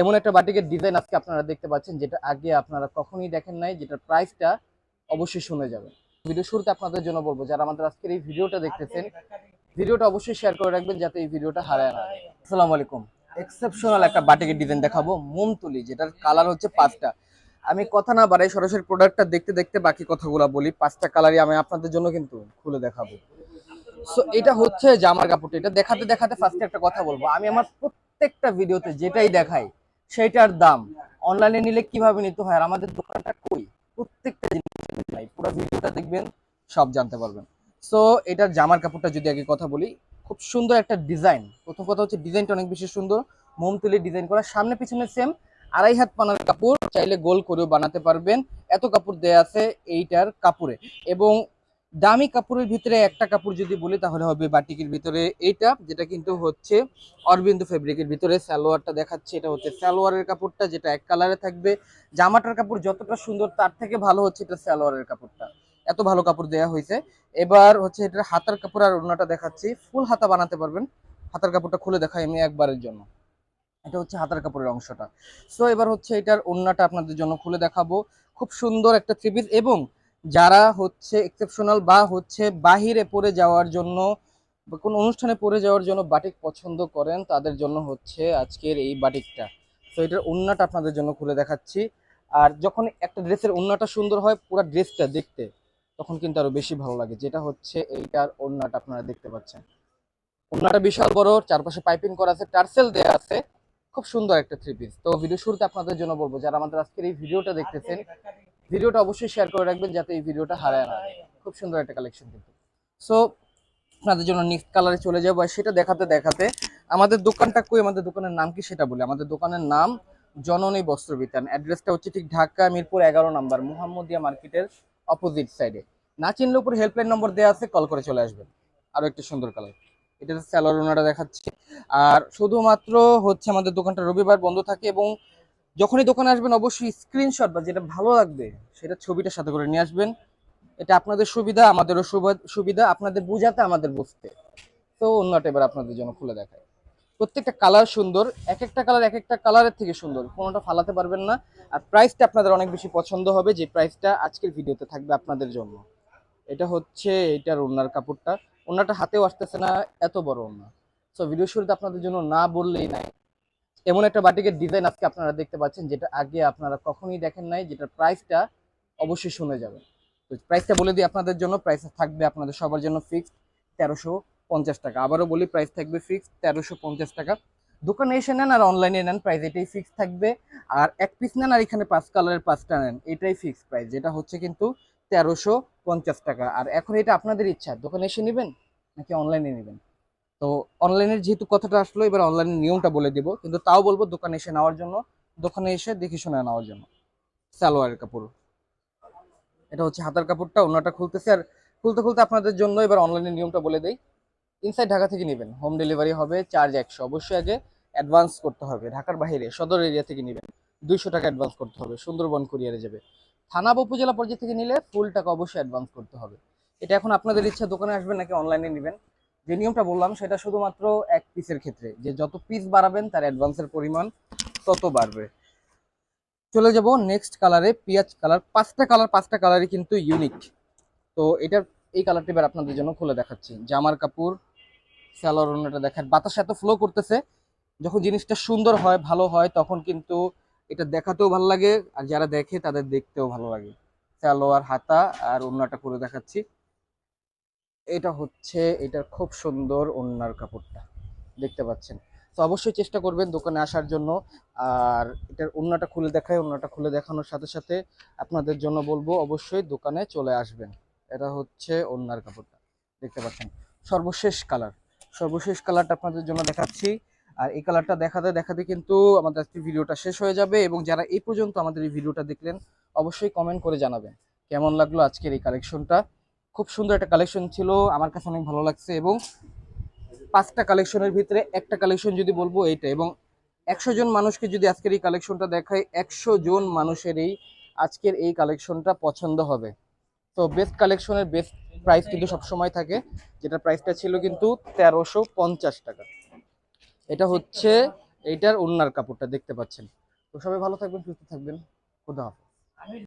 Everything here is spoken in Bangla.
এমন একটা বাটিকের ডিজাইন আজকে আপনারা দেখতে পাচ্ছেন, যেটা আগে আপনারা কখনোই দেখেন নাই, যেটার প্রাইসটা অবশ্যই শুনে যাবেন। ভিডিও শুরুতে আপনাদের জন্য বলব, যারা আমাদের আজকের এই ভিডিওটা দেখতেছেন, ভিডিওটা অবশ্যই শেয়ার করে রাখবেন যাতে এই ভিডিওটা হারায় না। আসসালামু আলাইকুম। এক্সেপশনাল একটা বাটিকের ডিজাইন দেখাবো, মোমতুলি, যেটার কালার হচ্ছে পাঁচটা। আমি কথা না বাড়াই সরাসরি প্রোডাক্টটা দেখতে দেখতে বাকি কথাগুলো বলি, পাঁচটা কালারই আমি আপনাদের জন্য কিন্তু খুলে দেখাবো। সো এটা হচ্ছে জামার কাপড়টা, এটা দেখাতে দেখাতে ফার্স্টে একটা কথা বলব। আমি আমার প্রত্যেকটা ভিডিওতে যেটাই দেখাই সেটার দাম। অনলাইনে নিলে কীভাবে নিতে হয়? আর আমাদের দোকানটা কই? প্রত্যেকটা জিনিস পুরো ভিডিওটা দেখবেন, সব জানতে পারবেন। সো এটার জামার কাপড়টা যদি আগে কথা বলি, খুব সুন্দর একটা ডিজাইন। প্রথম কথা হচ্ছে, ডিজাইনটা অনেক বেশি সুন্দর। মোম তুলে ডিজাইন করা, সামনে পিছনে সেম আড়াই হাত পানার কাপড়। চাইলে গোল করেও বানাতে পারবেন। এত কাপড় দেয়া আছে এইটার কাপড়ে। এবং দামি কাপড়ের ভিতরে একটা কাপড় যদি বলি, তাহলে হবে বাটিকের ভিতরে এইটা, যেটা কিন্তু হচ্ছে অরবিন্দু ফেব্রিকের ভিতরে সালোয়ারটা দেখাচ্ছে। এটা হচ্ছে সালোয়ারের কাপড়টা, যেটা এক কালারে থাকবে। জামাটার কাপড় যতটা সুন্দর, তার থেকে ভালো হচ্ছে এটা সালোয়ারের কাপড়টা। এত ভালো কাপড় দেয়া হয়েছে। এবার হচ্ছে এটার হাতার কাপড় আর ওড়নাটা দেখাচ্ছি। ফুল হাতা বানাতে পারবেন। হাতার কাপড়টা খুলে দেখাই আমি একবারের জন্য। এটা হচ্ছে হাতার কাপড়ের অংশটা। সো এবার হচ্ছে এটার ওড়নাটা আপনাদের জন্য খুলে দেখাবো। খুব সুন্দর একটা থ্রি পিস এবং যারা হচ্ছে এক্সেপশনাল বা হচ্ছে বাহিরে পরে যাওয়ার জন্য কোনো অনুষ্ঠানে পরে যাওয়ার জন্য বাটিক পছন্দ করেন, তাদের জন্য হচ্ছে আজকের এই বাটিকটা। তো এটার ওড়নাটা আপনাদের জন্য খুলে দেখাচ্ছি। আর যখন একটা ড্রেসের ওড়নাটা সুন্দর হয় পুরো ড্রেসটা দেখতে, তখন কিন্তু আরও বেশি ভালো লাগে। যেটা হচ্ছে এইটার ওড়নাটা আপনারা দেখতে পাচ্ছেন। ওড়নাটা বিশাল বড়, চারপাশে পাইপিং করা আছে, টার্সেল দেওয়া আছে। খুব সুন্দর একটা থ্রি পিস তো ভিডিও শুরুতে আপনাদের জন্য বলব, যারা আমাদের আজকের এই ভিডিওটা দেখতেছেন ভিডিওটা অবশ্যই শেয়ার করে রাখবেন যাতে এই ভিডিওটা হারায় না খুব সুন্দর একটা কালেকশন কিন্তু। সো আপনাদের জন্য নেক্সট কালারে চলে যাব, আর সেটা দেখাতে দেখাতে আমাদের দোকানটা কই, আমাদের দোকানের নাম কি সেটা বলি। আমাদের দোকানের নাম জননী বস্ত্র বিতান। অ্যাড্রেসটা হচ্ছে ঠিক ঢাকা মিরপুর এগারো নাম্বার, মোহাম্মদিয়া মার্কেটের অপোজিট সাইডে না চিনলে উপর হেল্পলাইন নম্বর দেওয়া আছে কল করে চলে আসবেন। আরও একটা সুন্দর কালার এটা স্যালোর ওনারা দেখাচ্ছি। আর শুধুমাত্র হচ্ছে আমাদের দোকানটা রবিবার বন্ধ থাকে এবং যখনই দোকানে আসবেন, অবশ্যই স্ক্রিনশট বা যেটা ভালো লাগবে, সেটা ছবিটার সাথে করে নিয়ে আসবেন। এটা আপনাদের সুবিধা, আমাদেরও সুবা- সুবিধা, আপনাদের বুঝাতে আমাদের বুঝতে। তো অন্যটা এবার আপনাদের জন্য খুলে দেখায় প্রত্যেকটা কালার সুন্দর এক একটা কালার এক একটা কালারের থেকে সুন্দর, কোনোটা ফালাতে পারবেন না। আর প্রাইসটা আপনাদের অনেক বেশি পছন্দ হবে, যে প্রাইসটা আজকের ভিডিওতে থাকবে আপনাদের জন্য। এটা হচ্ছে এইটার ওনার কাপড়টা। ওনাটা হাতেও আসতেছে না, এত বড় ওনা সো ভিডিও শুরুতে আপনাদের জন্য না বললেই নাই। এমন একটা বাটিকের ডিজাইন আজকে আপনারা দেখতে পাচ্ছেন, যেটা আগে আপনারা কখনোই দেখেন নাই, যেটার প্রাইসটা অবশ্যই শুনে যাবেন। তো প্রাইসটা বলে দিই আপনাদের জন্য প্রাইস থাকবে আপনাদের সবার জন্য ফিক্সড তেরোশো পঞ্চাশ টাকা। আবারও বলি প্রাইস থাকবে ফিক্সড তেরোশো পঞ্চাশ টাকা। দোকানে এসে নেন আর অনলাইনে নেন প্রাইস এটাই ফিক্স থাকবে। আর এক পিস নেন আর এখানে পাঁচ কালারের পাঁচটা নেন, এটাই ফিক্স প্রাইস যেটা হচ্ছে কিন্তু তেরোশো পঞ্চাশ টাকা। আর এখন এটা আপনাদের ইচ্ছা, দোকানে এসে নেবেন নাকি অনলাইনে নেবেন? তো অনলাইনের যেহেতু কথাটা আসলো, এবার অনলাইনের নিয়মটা বলে দিব। কিন্তু তাও বলব, দোকানে এসে নেওয়ার জন্য, দোকানে এসে দেখে শুনে নেওয়ার জন্য। সালোয়ারের কাপড়। এটা হচ্ছে হাতার কাপড়টা অন্যটা খুলতেছে। আর খুলতে খুলতে আপনাদের জন্য এবার অনলাইনের নিয়মটা বলে দেই। ইনসাইড ঢাকা থেকে নেবেন হোম ডেলিভারি হবে চার্জ একশো। অবশ্যই আগে অ্যাডভান্স করতে হবে। ঢাকার বাইরে, সদর এরিয়া থেকে নেবেন। দুইশো টাকা অ্যাডভান্স করতে হবে, সুন্দরবন কুরিয়ারে যাবে। থানা বা উপজেলা পর্যায়ে থেকে নিলে ফুল টাকা অবশ্যই অ্যাডভান্স করতে হবে। এটা এখন আপনাদের ইচ্ছা, দোকানে আসবেন নাকি অনলাইনে নেবেন? যে নিয়মটা বললাম, সেটা শুধুমাত্র এক পিসের ক্ষেত্রে। যে যত পিস বাড়াবেন, তার অ্যাডভান্সের পরিমাণ তত বাড়বে। চলে যাব নেক্সট কালারে পিঁয়াজ কালার পাঁচটা কালার পাঁচটা কালারই কিন্তু ইউনিক তো এটার, এই কালারটি এবার আপনাদের জন্য খুলে দেখাচ্ছি। জামার কাপড় স্যালোর ওনাটা দেখার। বাতাস এত ফ্লো করতেছে, যখন জিনিসটা সুন্দর হয়, ভালো হয়, তখন কিন্তু এটা দেখাতেও ভালো লাগে। আর যারা দেখে, তাদের দেখতেও ভালো লাগে। সালোয়ার, হাতা আর ওড়নাটা করে দেখাচ্ছি। এটা হচ্ছে, এটার খুব সুন্দর ওড়নার কাপড়টা। দেখতে পাচ্ছেন। তো অবশ্যই চেষ্টা করবেন দোকানে আসার জন্য। আর এটার ওড়নাটা খুলে দেখায় ওড়নাটা খুলে দেখানোর সাথে সাথে আপনাদের জন্য বলব, অবশ্যই দোকানে চলে আসবেন। এটা হচ্ছে ওড়নার কাপড়টা। দেখতে পাচ্ছেন। সর্বশেষ কালার। সর্বশেষ কালারটা আপনাদের জন্য দেখাচ্ছি। আর এই কালারটা দেখাতে দেখাতে কিন্তু আমাদের আজকে ভিডিওটা শেষ হয়ে যাবে এবং যারা এই পর্যন্ত আমাদের এই ভিডিওটা দেখলেন, অবশ্যই কমেন্ট করে জানাবেন। কেমন লাগল আজকের এই কালেকশনটা খুব সুন্দর একটা কালেকশন ছিল, আমার কাছে অনেক ভালো লাগছে এবং পাঁচটা কালেকশনের ভিতরে একটা কালেকশন যদি বলব এইটা এবং একশো জন মানুষকে যদি আজকের এই কালেকশনটা দেখায়, একশো জন মানুষের এই আজকের এই কালেকশনটা পছন্দ হবে। তো বেস্ট কালেকশনের বেস্ট প্রাইস কিন্তু সবসময় থাকে, যেটা প্রাইসটা ছিল কিন্তু তেরোশো পঞ্চাশ টাকা। এটা হচ্ছে, এইটার ওড়নার কাপড়টা দেখতে পাচ্ছেন। তো সবাই ভালো থাকবেন, সুস্থ থাকবেন। খুদা হাফেজ।